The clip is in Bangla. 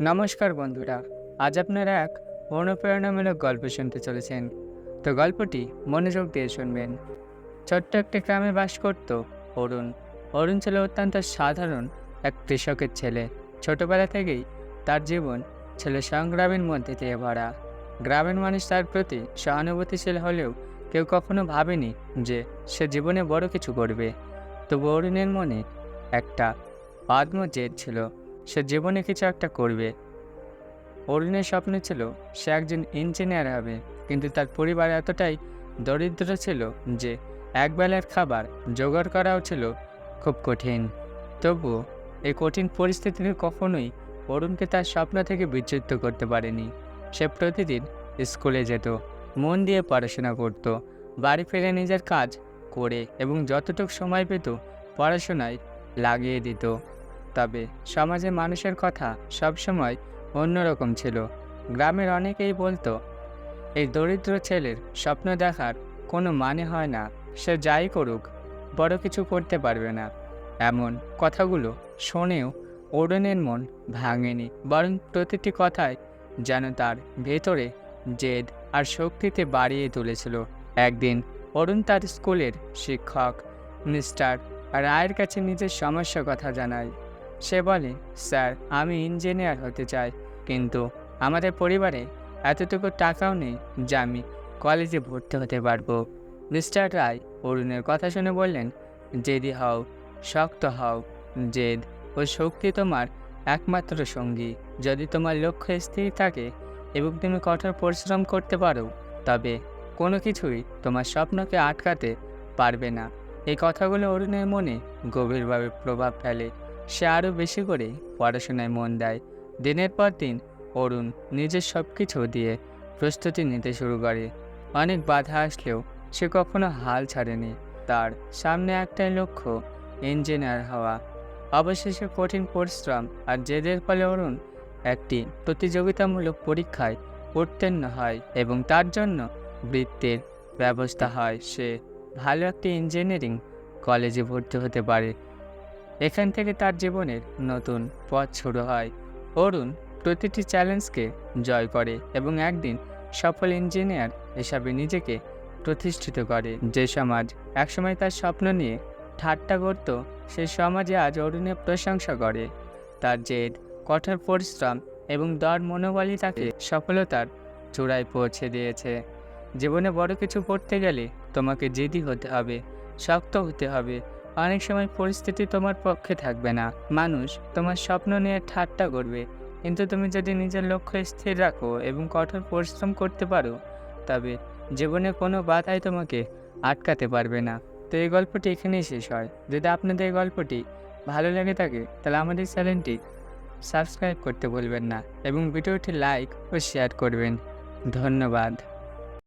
নমস্কার বন্ধুরা, আজ আপনারা এক অনুপ্রেরণামূলক গল্প শুনতে চলেছেন। তো গল্পটি মনোযোগ দিয়ে শুনবেন। ছোট্ট একটি গ্রামে বাস করত অরুণ। অরুণ ছিল অত্যন্ত সাধারণ এক কৃষকের ছেলে। ছোটবেলা থেকেই তার জীবন ছিল সংগ্রামের মধ্যে দিয়ে ভরা। গ্রামের মানুষ তার প্রতি সহানুভূতিশীল হলেও কেউ কখনো ভাবেনি যে সে জীবনে বড় কিছু করবে। তবু অরুণের মনে একটা আত্ম জেদ ছিল। সে জীবনে কিছু একটা করবে। অরুণের স্বপ্ন ছিল সে একজন ইঞ্জিনিয়ার হবে, কিন্তু তার পরিবার এতটাই দরিদ্র ছিল যে একবেলার খাবার জোগাড় করাও ছিল খুব কঠিন। তবুও এই কঠিন পরিস্থিতিতে কখনোই অরুণকে তার স্বপ্ন থেকে বিচ্যুত করতে পারেনি। সে প্রতিদিন স্কুলে যেত, মন দিয়ে পড়াশোনা করত, বাড়ি ফিরে নিজের কাজ করে এবং যতটুকু সময় পেত পড়াশোনায় লাগিয়ে দিত। তবে সমাজে মানুষের কথা সবসময় অন্যরকম ছিল। গ্রামের অনেকেই বলতো, এই দরিদ্র ছেলের স্বপ্ন দেখার কোনো মানে হয় না, সে যাই করুক, বড় কিছু করতে পারবে না। এমন কথাগুলো শোনেও অরুণের মন ভাঙেনি, বরং প্রতিটি কথায় যেন তার ভেতরে জেদ আর শক্তিতে বাড়িয়ে তুলেছিল। একদিন অরুণ তার স্কুলের শিক্ষক, মিস্টার রায়ের কাছে নিজের সমস্যার কথা জানায়। সে বলে, স্যার, আমি ইঞ্জিনিয়ার হতে চাই। কিন্তু আমাদের পরিবারে এতটুকু টাকাও নেই যে আমি কলেজে ভর্তি হতে পারব। মিস্টার রায় অরুণের কথা শুনে বললেন, জেদি হও, শক্ত হও, জেদ ও শক্তি তোমার একমাত্র সঙ্গী। যদি তোমার লক্ষ্য স্থির থাকে এবং তুমি কঠোর পরিশ্রম করতে পারো, তবে কোনো কিছুই তোমার স্বপ্নকে আটকাতে পারবে না। এই কথাগুলো অরুণের মনে গভীরভাবে প্রভাব ফেলে। সে আরও বেশি করে পড়াশোনায় মন দেয়। দিনের পর দিন অরুণ নিজের সব কিছু দিয়ে প্রস্তুতি নিতে শুরু করে। অনেক বাধা আসলেও সে কখনো হাল ছাড়েনি। তার সামনে একটাই লক্ষ্য, ইঞ্জিনিয়ার হওয়া। অবশেষে কঠিন পরিশ্রম আর জেদের ফলে অরুণ একটি প্রতিযোগিতামূলক পরীক্ষায় উত্তীর্ণ হয় এবং তার জন্য বৃত্তির ব্যবস্থা হয়। সে ভালো একটি ইঞ্জিনিয়ারিং কলেজে ভর্তি হতে পারে। এখান থেকে তার জীবনের নতুন পথ শুরু হয়। অরুণ প্রতিটি চ্যালেঞ্জকে জয় করে এবং একদিন সফল ইঞ্জিনিয়ার হিসাবে নিজেকে প্রতিষ্ঠিত করে। যে সমাজ একসময় তার স্বপ্ন নিয়ে ঠাট্টা করত সেই সমাজে আজ অরুণের প্রশংসা করে। তার জেদ, কঠোর পরিশ্রম এবং দর মনোবলই তাকে সফলতার চূড়ায় পৌঁছে দিয়েছে। জীবনে বড় কিছু করতে গেলে তোমাকে জেদি হতে হবে, শক্ত হতে হবে অনেক সময় পরিস্থিতি তোমার পক্ষে থাকবে না। মানুষ, তোমার স্বপ্ন নিয়ে ঠাট্টা করবে। কিন্তু তুমি যদি নিজের লক্ষ্য স্থির রাখো এবং কঠোর পরিশ্রম করতে পারো, তবে জীবনে কোনো বাধাই তোমাকে আটকাতে পারবে না। তো এই গল্পটি এখানেই শেষ হয়। যদি আপনাদের এই গল্পটি ভালো লেগে থাকে, তাহলে আমাদের চ্যানেলটি সাবস্ক্রাইব করতে ভুলবেন না এবং ভিডিওটি লাইক ও শেয়ার করবেন। ধন্যবাদ।